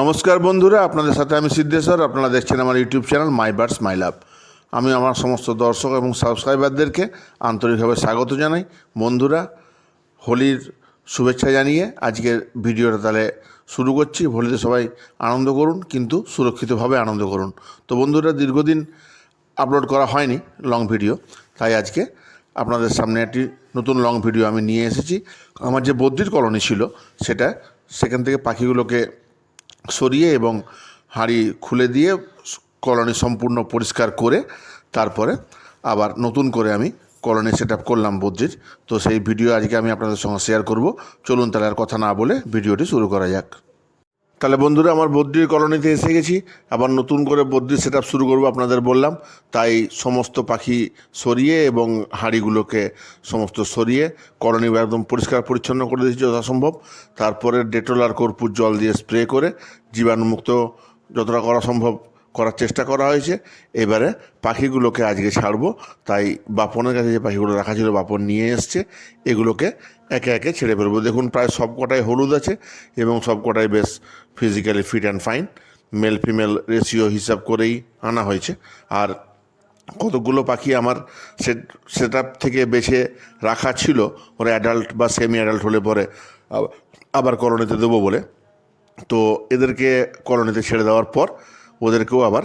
নমস্কার বন্ধুরা, আপনাদের সাথে আমি সিদ্ধেশ্বর, আপনারা দেখছেন আমার YouTube channel my birds, my love. আমি আমার সমস্ত দর্শক এবং সাবস্ক্রাইবারদেরকে আন্তরিকভাবে স্বাগত জানাই। বন্ধুরা, হোলির শুভেচ্ছা জানিয়ে আজকের ভিডিওটা তাহলে শুরু করছি। হোলিতে সবাই আনন্দ করুন, কিন্তু সুরক্ষিতভাবে আনন্দ করুন। তো বন্ধুরা, দীর্ঘদিন আপলোড করা হয়নি লং ভিডিও, তাই আজকে আপনাদের সামনে একটি নতুন লং ভিডিও আমি নিয়ে এসেছি। আমার যে বদ্রির কলোনি ছিল, সেটা সেখান থেকে পাখিগুলোকে সরিয়ে এবং হাঁড়ি খুলে দিয়ে কলোনি সম্পূর্ণ পরিষ্কার করে তারপরে আবার নতুন করে আমি কলোনি সেট আপ করলাম বদ্রির। তো সেই ভিডিও আজকে আমি আপনাদের সঙ্গে শেয়ার করব। চলুন তাহলে আর কথা না বলে ভিডিওটি শুরু করা যাক। তাহলে বন্ধুরা, আমার বদ্রির কলোনিতে এসে গেছি। আবার নতুন করে বদ্রির সেট শুরু করব আপনাদের বললাম। তাই সমস্ত পাখি সরিয়ে এবং হাঁড়িগুলোকে সমস্ত সরিয়ে কলোনি একদম পরিষ্কার পরিচ্ছন্ন করে দিয়েছি যথাসম্ভব। তারপরে ডেটল আর কর্পূর জল দিয়ে স্প্রে করে জীবাণুমুক্ত যতটা করা সম্ভব করার চেষ্টা করা হয়েছে। এবারে পাখিগুলোকে আজকে ছাড়বো। তাই বাপনের কাছে যে পাখিগুলো রাখা ছিল, বাপন নিয়ে এসছে। এগুলোকে একে একে ছেড়ে ফেলব। দেখুন, প্রায় সব কটাই হলুদ আছে এবং সব কটাই বেশ physically fit and fine male female ratio হিসাব করেই আনা হয়েছে। আর কতগুলো পাখি আমার সেট সেট থেকে বেছে রাখা ছিল, ওরা অ্যাডাল্ট বা সেমি অ্যাডাল্ট হলে পরে আবার কলোনিতে দেবো বলে। তো এদেরকে কলোনিতে ছেড়ে দেওয়ার পর ওদেরকেও আবার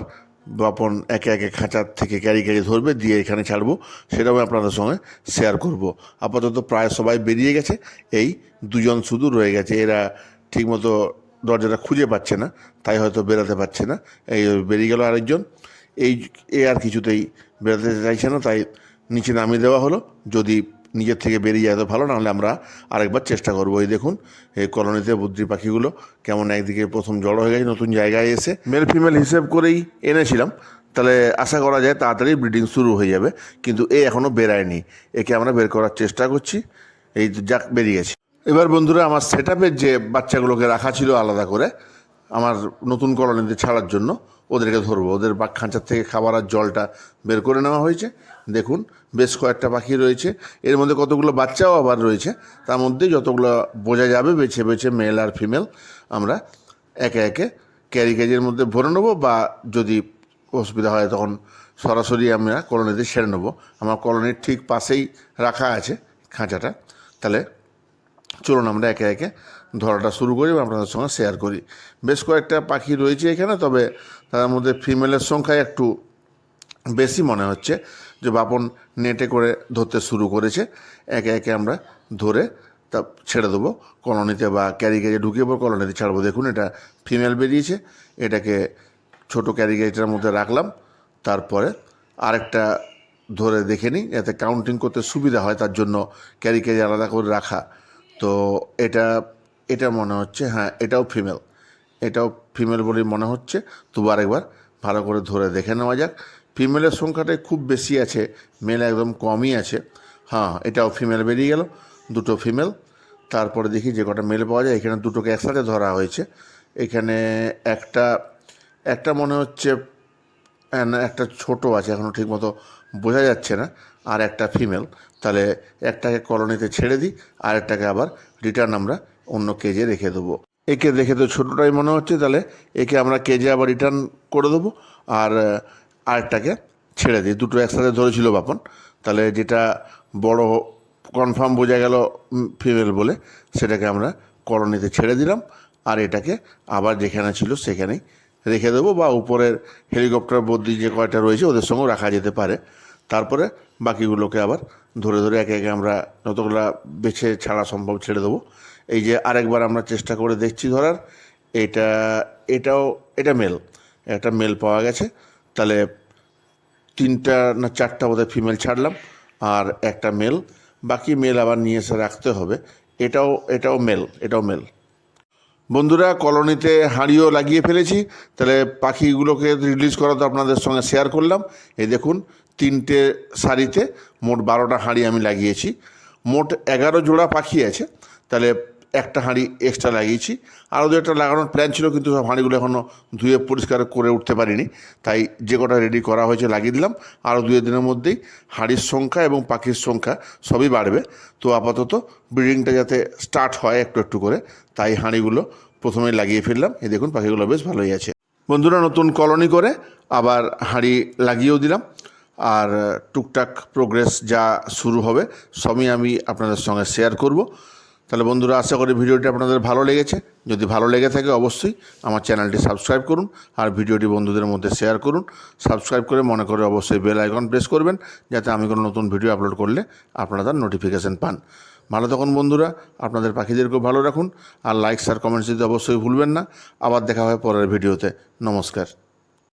বাপন একে একে খাঁচার থেকে ক্যারি ক্যারি ধরবে, দিয়ে এখানে ছাড়বো। সেটাও আপনাদের সঙ্গে শেয়ার করব। আপাতত প্রায় সবাই বেরিয়ে গেছে, এই দুজন শুধু রয়ে গেছে। এরা ঠিকমতো দরজাটা খুঁজে পাচ্ছে না, তাই হয়তো বেরোতে পারছে না। এই বেরিয়ে গেল আরেকজন, এই এ আর কিছুতেই বেরোতে চাইছে না, তাই নিচে নামিয়ে দেওয়া হলো। যদি নিজের থেকে বেরিয়ে যায় তো ভালো, নাহলে আমরা আরেকবার চেষ্টা করব। এই দেখুন, এই কলোনিতে বুদ্ধি পাখিগুলো কেমন একদিকে প্রথম জড়ো হয়ে গেছে, নতুন জায়গায় এসে। মেল ফিমেল হিসেব করেই এনেছিলাম, তাহলে আশা করা যায় তাড়াতাড়ি ব্রিডিং শুরু হয়ে যাবে, কিন্তু এ এখনও বেরায়নি। একে আমরা বের করার চেষ্টা করছি, এই যাক, বেরিয়ে গেছে। এবার বন্ধুরা, আমার সেট যে বাচ্চাগুলোকে রাখা ছিল আলাদা করে আমার নতুন কলোনিতে ছাড়ার জন্য ওদেরকে ধরবো। ওদের বা খাঁচার থেকে খাবার আর জলটা বের করে নেওয়া হয়েছে। দেখুন, বেশ কয়েকটা পাখি রয়েছে। এর মধ্যে কতগুলো বাচ্চাও আবার রয়েছে। তার মধ্যে যতগুলো বোঝা যাবে, বেছে বেছে মেল আর ফিমেল আমরা একে একে ক্যারি কেজের মধ্যে ভরে নেব বা যদি অসুবিধা হয় তখন সরাসরি আমরা কলোনিতে সেরে নেব। আমার কলোনির ঠিক পাশেই রাখা আছে খাঁচাটা। তাহলে চলুন আমরা একে একে ধরাটা শুরু করি এবং আপনাদের সঙ্গে শেয়ার করি। বেশ কয়েকটা পাখি রয়েছে এখানে, তবে তাদের মধ্যে ফিমেলের সংখ্যা একটু বেশি মনে হচ্ছে। যে বাপন নেটে করে ধরতে শুরু করেছে, একে একে আমরা ধরে তা ছেড়ে দেবো। কলোনিতে বা ক্যারি ক্যারি ঢুকিয়ে পর কলোনিতে ছাড়বো। দেখুন, এটা ফিমেল বেরিয়েছে, এটাকে ছোট ক্যারি ক্যারিটার মধ্যে রাখলাম, তারপরে আরেকটা ধরে দেখে নিই যাতে কাউন্টিং করতে সুবিধা হয়, তার জন্য ক্যারি ক্যারি আলাদা করে রাখা। তো এটা এটা মনে হচ্ছে হ্যাঁ এটাও ফিমেল এটাও ফিমেল বলেই মনে হচ্ছে। তবু আরেকবার ভালো করে ধরে দেখে নেওয়া যাক। ফিমেলের সংখ্যাটাই খুব বেশি আছে মেল একদম কমই আছে। হ্যাঁ এটাও ফিমেল বেরিয়ে গেল দুটো ফিমেল তারপরে দেখি যে কটা মেল পাওয়া যায় এখানে দুটোকে একসাথে ধরা হয়েছে। এখানে একটা একটা মনে হচ্ছে হ্যাঁ, একটা ছোট আছে এখনও ঠিকমতো বোঝা যাচ্ছে না। আর একটা ফিমেল তাহলে একটাকে কলোনিতে ছেড়ে দিই আর একটাকে আবার রিটার্ন আমরা অন্য কেজে রেখে দেবো। একে দেখে তো ছোটোটাই মনে হচ্ছে, তাহলে একে আমরা কেজে আবার রিটার্ন করে দেবো। আর আরেকটাকে ছেড়ে দিই। দুটো একসাথে ধরেছিল বাপন। তাহলে যেটা বড় কনফার্ম বোঝা গেল ফিমেল বলে, সেটাকে আমরা কলোনিতে ছেড়ে দিলাম। আর এটাকে আবার যেখানে ছিল সেখানেই রেখে দেবো। বা উপরের হেলিকপ্টার বদ্যি যে কয়টা রয়েছে, ওদের সঙ্গেও রাখা যেতে পারে। তারপরে বাকিগুলোকে আবার ধরে ধরে একে একে আমরা যতগুলো বেছে ছাড়া সম্ভব ছেড়ে দেবো। এই যে আরেকবার আমরা চেষ্টা করে দেখছি ধরার, এটা, এটাও, এটা মেল একটা মেল পাওয়া গেছে। তাহলে তিনটা না চারটা বোধহয় ফিমেল ছাড়লাম, আর একটা মেল বাকি মেল আবার নিয়ে এসে রাখতে হবে। এটাও এটাও মেল এটাও মেল বন্ধুরা, কলোনিতে হাঁড়িও লাগিয়ে ফেলেছি, তাহলে পাখিগুলোকে রিলিজ করা তো আপনাদের সঙ্গে শেয়ার করলাম। এই দেখুন, তিনটে সারিতে মোট বারোটা হাঁড়ি আমি লাগিয়েছি। মোট এগারো জোড়া পাখি আছে, তাহলে একটা হাঁড়ি এক্সট্রা লাগিয়েছি। আরও দু একটা লাগানোর প্ল্যান ছিল, কিন্তু সব হাঁড়িগুলো এখনও ধুয়ে পরিষ্কার করে উঠতে পারিনি। তাই যে কটা রেডি করা হয়েছে লাগিয়ে দিলাম। আরও দুই দিনের মধ্যেই হাঁড়ির সংখ্যা এবং পাখির সংখ্যা সবই বাড়বে। তো আপাতত ব্রিডিংটা যাতে স্টার্ট হয় একটু একটু করে, তাই হাঁড়িগুলো প্রথমেই লাগিয়ে ফেললাম। এই দেখুন, পাখিগুলো বেশ ভালোই আছে। বন্ধুরা, নতুন কলোনি করে আবার হাঁড়ি লাগিয়েও দিলাম। আর টুকটাক প্রোগ্রেস যা শুরু হবে, সবই আমি আপনাদের সঙ্গে শেয়ার করব। তাহলে বন্ধুরা, আশা করি ভিডিওটি আপনাদের ভালো লেগেছে। যদি ভালো লেগে থাকে, অবশ্যই আমার চ্যানেলটি সাবস্ক্রাইব করুন আর ভিডিওটি বন্ধুদের মধ্যে শেয়ার করুন। সাবস্ক্রাইব করে মনে করে অবশ্যই বেল আইকন প্রেস করবেন, যাতে আমি কোনো নতুন ভিডিও আপলোড করলে আপনারা তার নোটিফিকেশান পান। ভালো থাকুন বন্ধুরা, আপনাদের পাখিদেরকেও ভালো রাখুন আর লাইক শেয়ার কমেন্টস দিতে অবশ্যই ভুলবেন না। আবার দেখা হয় পরের ভিডিওতে। নমস্কার।